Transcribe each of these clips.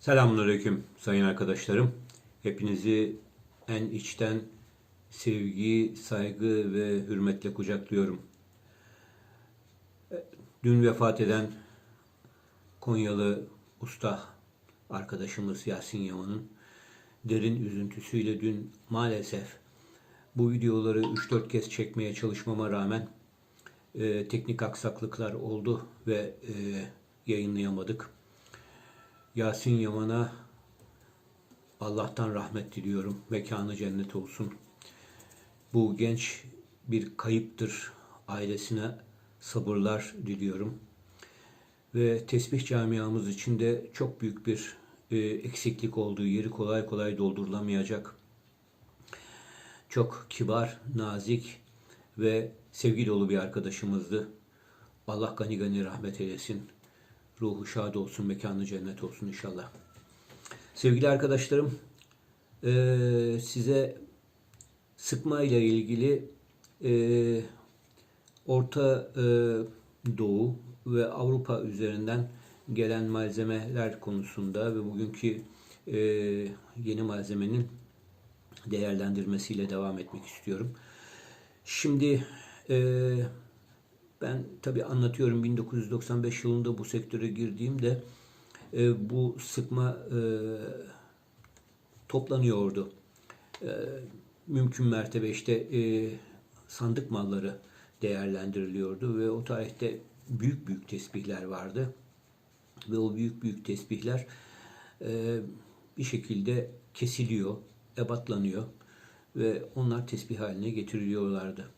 Selamünaleyküm sayın arkadaşlarım. Hepinizi en içten sevgi, saygı ve hürmetle kucaklıyorum. Dün vefat eden Konyalı usta arkadaşımız Yasin Yaman'ın derin üzüntüsüyle dün maalesef bu videoları 3-4 kez çekmeye çalışmama rağmen e, teknik aksaklıklar oldu ve e, yayınlayamadık. Yasin Yaman'a Allah'tan rahmet diliyorum. Mekanı cennet olsun. Bu genç bir kayıptır. Ailesine sabırlar diliyorum. Ve tesbih camiamız içinde çok büyük bir e, eksiklik olduğu yeri kolay kolay doldurulamayacak. Çok kibar, nazik ve sevgi dolu bir arkadaşımızdı. Allah gani gani rahmet eylesin. Ruhu şad olsun, mekanı cennet olsun inşallah. Sevgili arkadaşlarım, eee, size sıkma ile ilgili eee, Orta eee, Doğu ve Avrupa üzerinden gelen malzemeler konusunda ve bugünkü yeni malzemenin değerlendirmesiyle devam etmek istiyorum. Şimdi eee, ben tabii anlatıyorum 1995 yılında bu sektöre girdiğimde e, bu sıkma e, toplanıyordu. E, mümkün mertebe işte e, sandık malları değerlendiriliyordu ve o tarihte büyük büyük tesbihler vardı. Ve o büyük büyük tesbihler e, bir şekilde kesiliyor, ebatlanıyor ve onlar tesbih haline getiriliyorlardı.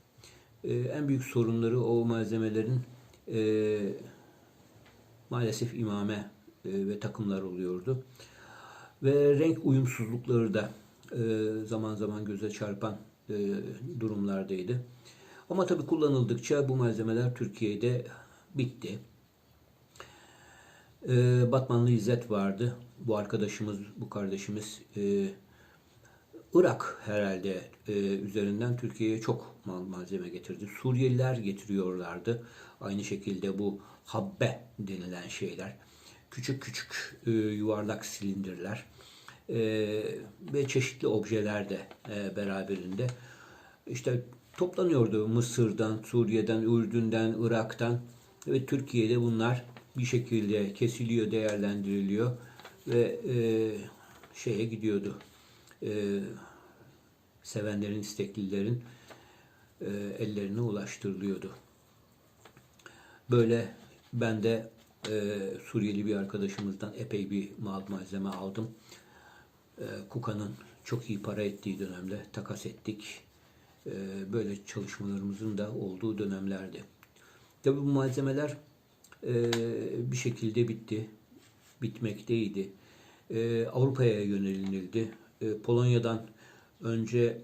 E, en büyük sorunları o malzemelerin e, maalesef imame e, ve takımlar oluyordu. Ve renk uyumsuzlukları da e, zaman zaman göze çarpan e, durumlardaydı. Ama tabii kullanıldıkça bu malzemeler Türkiye'de bitti. E, Batmanlı İzzet vardı. Bu arkadaşımız, bu kardeşimiz e, Irak herhalde e, üzerinden Türkiye'ye çok mal malzeme getirdi. Suriyeliler getiriyorlardı. Aynı şekilde bu habbe denilen şeyler. Küçük küçük e, yuvarlak silindirler e, ve çeşitli objeler de e, beraberinde. İşte toplanıyordu Mısır'dan, Suriye'den, Ürdün'den, Irak'tan ve Türkiye'de bunlar bir şekilde kesiliyor, değerlendiriliyor ve e, şeye gidiyordu e, sevenlerin, isteklilerin e, ellerine ulaştırılıyordu. Böyle ben de e, Suriyeli bir arkadaşımızdan epey bir mal malzeme aldım. E, Kuka'nın çok iyi para ettiği dönemde takas ettik. E, böyle çalışmalarımızın da olduğu dönemlerdi. Tabii bu malzemeler e, bir şekilde bitti. Bitmekteydi. E, Avrupa'ya yönelinildi. E, Polonya'dan önce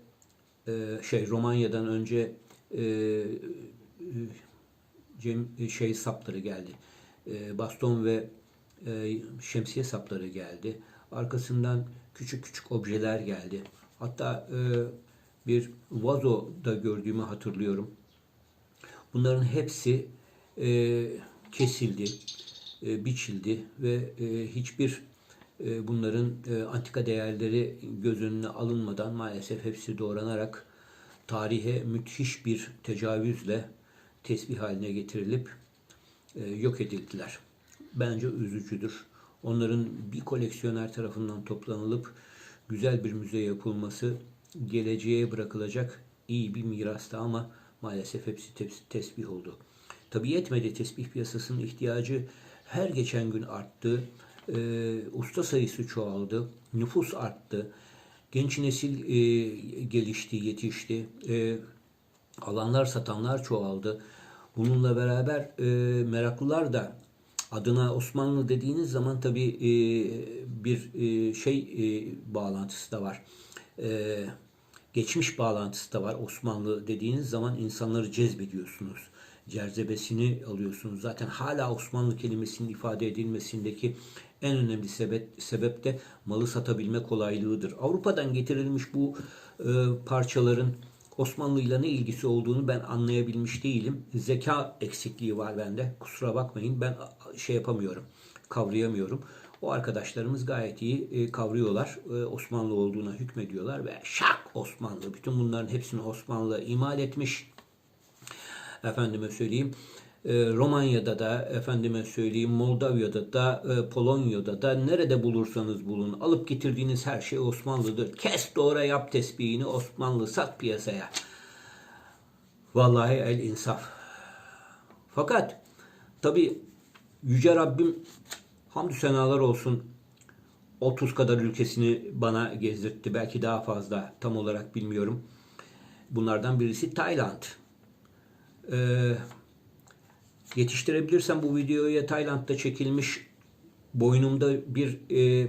e, şey Romanya'dan önce e, Cem, şey sapları geldi. Baston ve şemsiye sapları geldi. Arkasından küçük küçük objeler geldi. Hatta e, bir vazo da gördüğümü hatırlıyorum. Bunların hepsi kesildi, biçildi ve hiçbir bunların e, antika değerleri göz önüne alınmadan maalesef hepsi doğranarak tarihe müthiş bir tecavüzle tesbih haline getirilip e, yok edildiler. Bence üzücüdür. Onların bir koleksiyoner tarafından toplanılıp güzel bir müze yapılması geleceğe bırakılacak iyi bir mirastı ama maalesef hepsi tesbih oldu. Tabi yetmedi tesbih piyasasının ihtiyacı her geçen gün arttı. E, usta sayısı çoğaldı. Nüfus arttı. Genç nesil e, gelişti, yetişti. E, alanlar satanlar çoğaldı. Bununla beraber e, meraklılar da adına Osmanlı dediğiniz zaman tabi e, bir e, şey e, bağlantısı da var. E, geçmiş bağlantısı da var. Osmanlı dediğiniz zaman insanları cezbediyorsunuz. Cerzebesini alıyorsunuz. Zaten hala Osmanlı kelimesinin ifade edilmesindeki en önemli sebep, sebep de malı satabilme kolaylığıdır. Avrupa'dan getirilmiş bu e, parçaların Osmanlı ile ne ilgisi olduğunu ben anlayabilmiş değilim. Zeka eksikliği var bende. Kusura bakmayın ben şey yapamıyorum, kavrayamıyorum. O arkadaşlarımız gayet iyi e, kavruyorlar. E, Osmanlı olduğuna hükmediyorlar ve şak Osmanlı. Bütün bunların hepsini Osmanlı imal etmiş. Efendime söyleyeyim. E, Romanya'da da, efendime söyleyeyim Moldavya'da da, e, Polonya'da da nerede bulursanız bulun. Alıp getirdiğiniz her şey Osmanlı'dır. Kes doğra yap tesbihini Osmanlı sat piyasaya. Vallahi el insaf. Fakat tabi Yüce Rabbim hamdü senalar olsun 30 kadar ülkesini bana gezdirtti. Belki daha fazla tam olarak bilmiyorum. Bunlardan birisi Tayland. Ee, yetiştirebilirsem bu videoya Tayland'da çekilmiş boynumda bir e, e,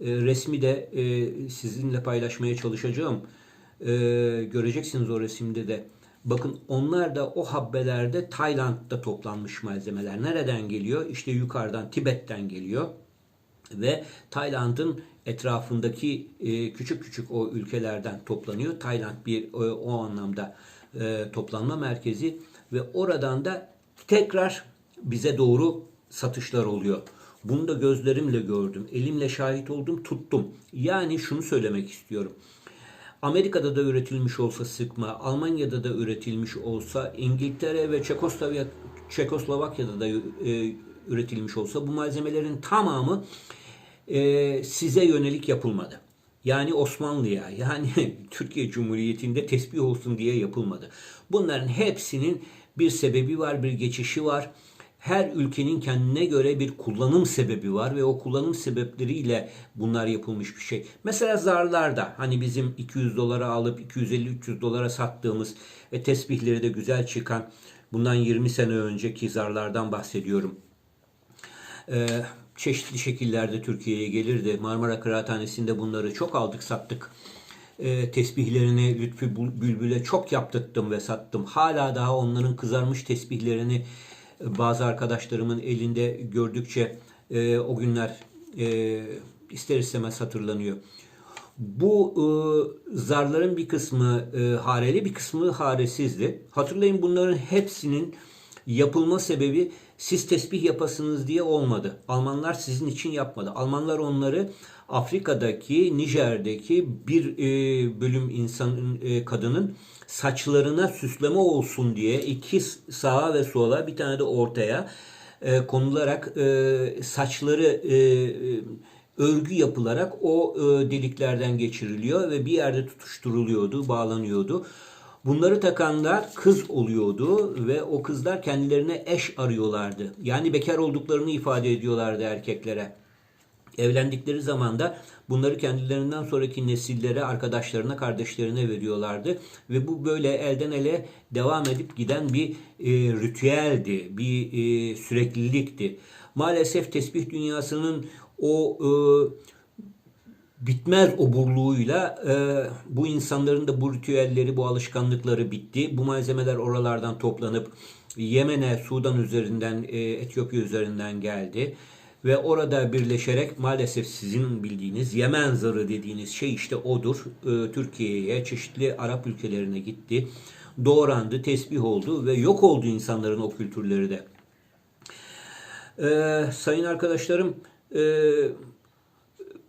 resmi de e, sizinle paylaşmaya çalışacağım. E, göreceksiniz o resimde de. Bakın onlar da o habbelerde Tayland'da toplanmış malzemeler. Nereden geliyor? İşte yukarıdan Tibet'ten geliyor. Ve Tayland'ın etrafındaki e, küçük küçük o ülkelerden toplanıyor. Tayland bir o, o anlamda e, toplanma merkezi ve oradan da tekrar bize doğru satışlar oluyor. Bunu da gözlerimle gördüm. Elimle şahit oldum, tuttum. Yani şunu söylemek istiyorum. Amerika'da da üretilmiş olsa sıkma, Almanya'da da üretilmiş olsa, İngiltere ve Çekoslovak Çekoslovakya'da da e, üretilmiş olsa bu malzemelerin tamamı e, size yönelik yapılmadı. Yani Osmanlı'ya, yani Türkiye Cumhuriyeti'nde tesbih olsun diye yapılmadı. Bunların hepsinin bir sebebi var, bir geçişi var. Her ülkenin kendine göre bir kullanım sebebi var ve o kullanım sebepleriyle bunlar yapılmış bir şey. Mesela zarlarda hani bizim 200 dolara alıp 250-300 dolara sattığımız ve tesbihleri de güzel çıkan bundan 20 sene önceki zarlardan bahsediyorum. Ee, çeşitli şekillerde Türkiye'ye gelirdi. Marmara Kıraathanesi'nde bunları çok aldık sattık. Ee, tesbihlerini Lütfü Bülbül'e çok yaptırttım ve sattım. Hala daha onların kızarmış tesbihlerini bazı arkadaşlarımın elinde gördükçe e, o günler e, ister istemez hatırlanıyor. Bu e, zarların bir kısmı e, hareli bir kısmı haresizdi. Hatırlayın bunların hepsinin yapılma sebebi siz tesbih yapasınız diye olmadı. Almanlar sizin için yapmadı. Almanlar onları Afrika'daki, Nijer'deki bir e, bölüm insanın e, kadının saçlarına süsleme olsun diye iki sağa ve sola bir tane de ortaya e, konularak e, saçları e, örgü yapılarak o e, deliklerden geçiriliyor ve bir yerde tutuşturuluyordu, bağlanıyordu. Bunları takanlar kız oluyordu ve o kızlar kendilerine eş arıyorlardı. Yani bekar olduklarını ifade ediyorlardı erkeklere. Evlendikleri zaman da bunları kendilerinden sonraki nesillere, arkadaşlarına, kardeşlerine veriyorlardı. Ve bu böyle elden ele devam edip giden bir e, ritüeldi, bir e, süreklilikti. Maalesef tesbih dünyasının o e, bitmez oburluğuyla e, bu insanların da bu ritüelleri, bu alışkanlıkları bitti. Bu malzemeler oralardan toplanıp Yemen'e, Sudan üzerinden, e, Etiyopya üzerinden geldi. Ve orada birleşerek maalesef sizin bildiğiniz Yemen zarı dediğiniz şey işte odur. E, Türkiye'ye, çeşitli Arap ülkelerine gitti. Doğrandı, tesbih oldu ve yok oldu insanların o kültürleri de. E, sayın arkadaşlarım, e,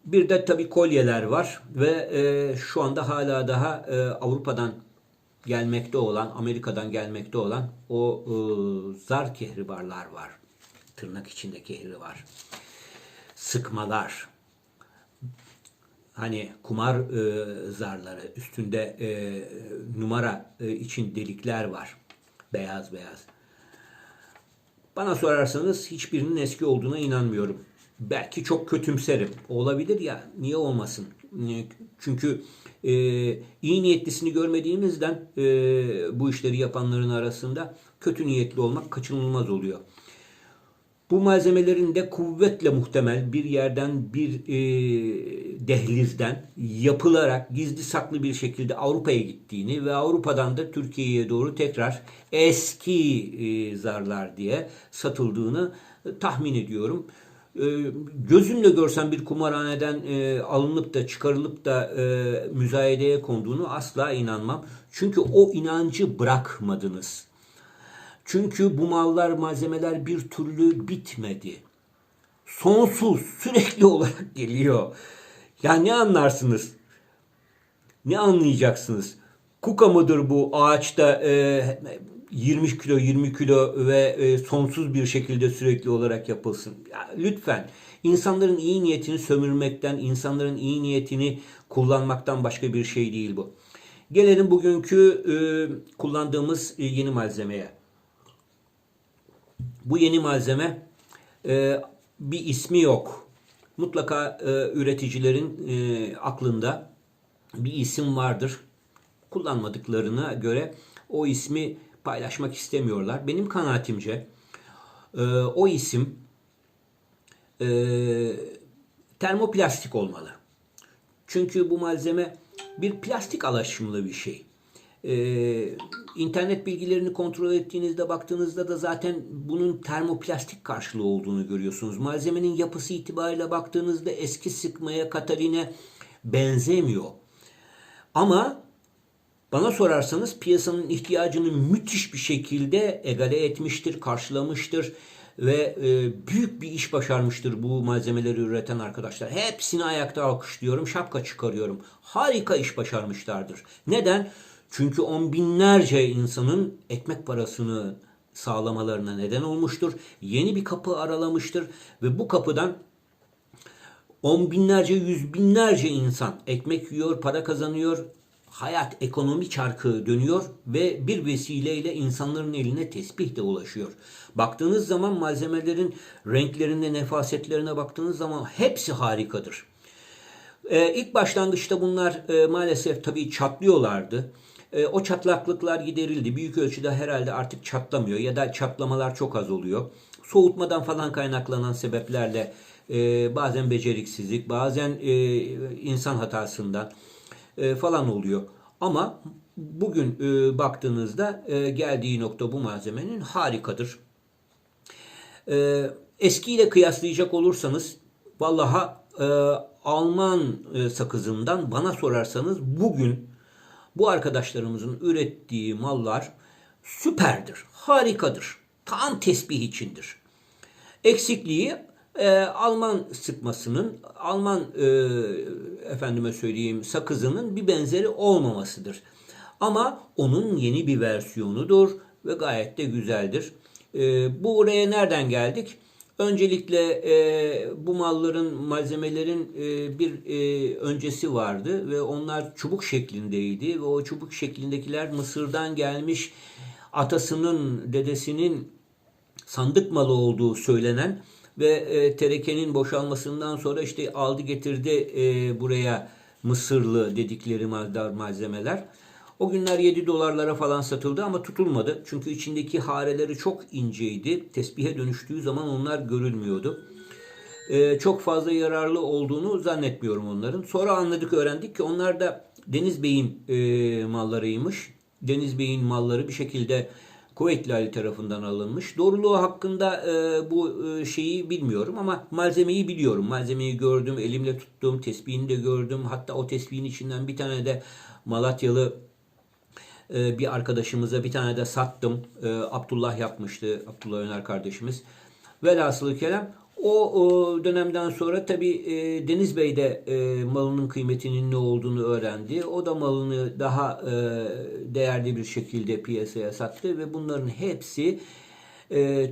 bir de tabii kolyeler var ve e, şu anda hala daha e, Avrupa'dan gelmekte olan, Amerika'dan gelmekte olan o e, zar kehribarlar var. Tırnak içinde kehri var. Sıkmalar. Hani kumar e, zarları üstünde e, numara e, için delikler var. Beyaz beyaz. Bana sorarsanız hiçbirinin eski olduğuna inanmıyorum belki çok kötümserim. Olabilir ya niye olmasın? Çünkü e, iyi niyetlisini görmediğimizden e, bu işleri yapanların arasında kötü niyetli olmak kaçınılmaz oluyor. Bu malzemelerin de kuvvetle muhtemel bir yerden bir e, dehlizden yapılarak gizli saklı bir şekilde Avrupa'ya gittiğini ve Avrupa'dan da Türkiye'ye doğru tekrar eski e, zarlar diye satıldığını e, tahmin ediyorum. Ee, gözünle görsen bir kumarhaneden e, alınıp da çıkarılıp da e, müzayedeye konduğunu asla inanmam. Çünkü o inancı bırakmadınız. Çünkü bu mallar, malzemeler bir türlü bitmedi. Sonsuz, sürekli olarak geliyor. Ya ne anlarsınız? Ne anlayacaksınız? Kuka mıdır bu ağaçta e, 20 kilo 20 kilo ve e, sonsuz bir şekilde sürekli olarak yapılsın? Ya, lütfen insanların iyi niyetini sömürmekten, insanların iyi niyetini kullanmaktan başka bir şey değil bu. Gelelim bugünkü e, kullandığımız e, yeni malzemeye. Bu yeni malzeme e, bir ismi yok. Mutlaka e, üreticilerin e, aklında bir isim vardır. Kullanmadıklarına göre o ismi paylaşmak istemiyorlar. Benim kanaatimce e, o isim e, termoplastik olmalı. Çünkü bu malzeme bir plastik alaşımlı bir şey. Ee, internet bilgilerini kontrol ettiğinizde baktığınızda da zaten bunun termoplastik karşılığı olduğunu görüyorsunuz. Malzemenin yapısı itibariyle baktığınızda eski sıkmaya, kataline benzemiyor. Ama bana sorarsanız piyasanın ihtiyacını müthiş bir şekilde egale etmiştir, karşılamıştır ve e, büyük bir iş başarmıştır bu malzemeleri üreten arkadaşlar. Hepsini ayakta alkışlıyorum, şapka çıkarıyorum. Harika iş başarmışlardır. Neden? Çünkü on binlerce insanın ekmek parasını sağlamalarına neden olmuştur. Yeni bir kapı aralamıştır ve bu kapıdan on binlerce, yüz binlerce insan ekmek yiyor, para kazanıyor, hayat ekonomi çarkı dönüyor ve bir vesileyle insanların eline tesbih de ulaşıyor. Baktığınız zaman malzemelerin renklerine, nefasetlerine baktığınız zaman hepsi harikadır. Ee, ilk başlangıçta bunlar e, maalesef tabii çatlıyorlardı. E, o çatlaklıklar giderildi. Büyük ölçüde herhalde artık çatlamıyor ya da çatlamalar çok az oluyor. Soğutmadan falan kaynaklanan sebeplerle e, bazen beceriksizlik, bazen e, insan hatasından e, falan oluyor. Ama bugün e, baktığınızda e, geldiği nokta bu malzemenin harikadır. Eskiyle kıyaslayacak olursanız vallaha Alman sakızından bana sorarsanız bugün bu arkadaşlarımızın ürettiği mallar süperdir, harikadır. Tam tesbih içindir. Eksikliği e, Alman sıkmasının, Alman e, efendime söyleyeyim sakızının bir benzeri olmamasıdır. Ama onun yeni bir versiyonudur ve gayet de güzeldir. E, bu oraya nereden geldik? Öncelikle e, bu malların, malzemelerin e, bir e, öncesi vardı ve onlar çubuk şeklindeydi ve o çubuk şeklindekiler Mısır'dan gelmiş atasının, dedesinin sandık malı olduğu söylenen ve e, terekenin boşalmasından sonra işte aldı getirdi e, buraya Mısırlı dedikleri malzemeler. O günler 7 dolarlara falan satıldı ama tutulmadı. Çünkü içindeki hareleri çok inceydi. Tesbihe dönüştüğü zaman onlar görülmüyordu. Ee, çok fazla yararlı olduğunu zannetmiyorum onların. Sonra anladık, öğrendik ki onlar da Deniz Bey'in e, mallarıymış. Deniz Bey'in malları bir şekilde Kuveytli Ali tarafından alınmış. Doğruluğu hakkında e, bu e, şeyi bilmiyorum ama malzemeyi biliyorum. Malzemeyi gördüm, elimle tuttum, tesbihini de gördüm. Hatta o tesbihin içinden bir tane de Malatyalı e, bir arkadaşımıza bir tane de sattım. E, Abdullah yapmıştı, Abdullah Öner kardeşimiz. Velhasılı kelam o, dönemden sonra tabi e, Deniz Bey de e, malının kıymetinin ne olduğunu öğrendi. O da malını daha e, değerli bir şekilde piyasaya sattı ve bunların hepsi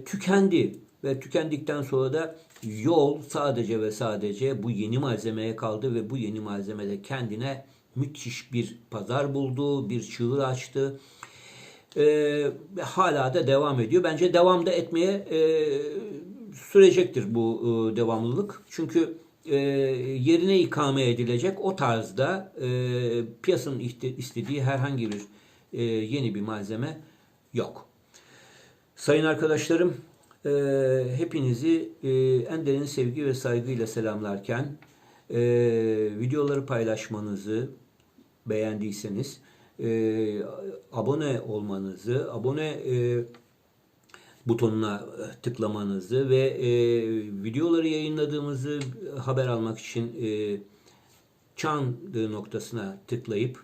tükendi ve tükendikten sonra da yol sadece ve sadece bu yeni malzemeye kaldı ve bu yeni malzeme de kendine müthiş bir pazar buldu, bir çığır açtı. E, hala da devam ediyor. Bence devam da etmeye e, sürecektir bu e, devamlılık. Çünkü e, yerine ikame edilecek o tarzda e, piyasanın istediği herhangi bir e, yeni bir malzeme yok. Sayın arkadaşlarım, e, hepinizi e, en derin sevgi ve saygıyla selamlarken e, videoları paylaşmanızı beğendiyseniz e, abone olmanızı, abone e, butonuna e, tıklamanızı ve e, videoları yayınladığımızı haber almak için e, çan noktasına tıklayıp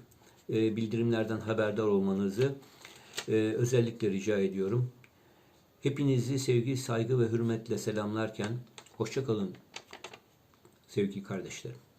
e, bildirimlerden haberdar olmanızı e, özellikle rica ediyorum. Hepinizi sevgi, saygı ve hürmetle selamlarken Hoşçakalın sevgili kardeşlerim.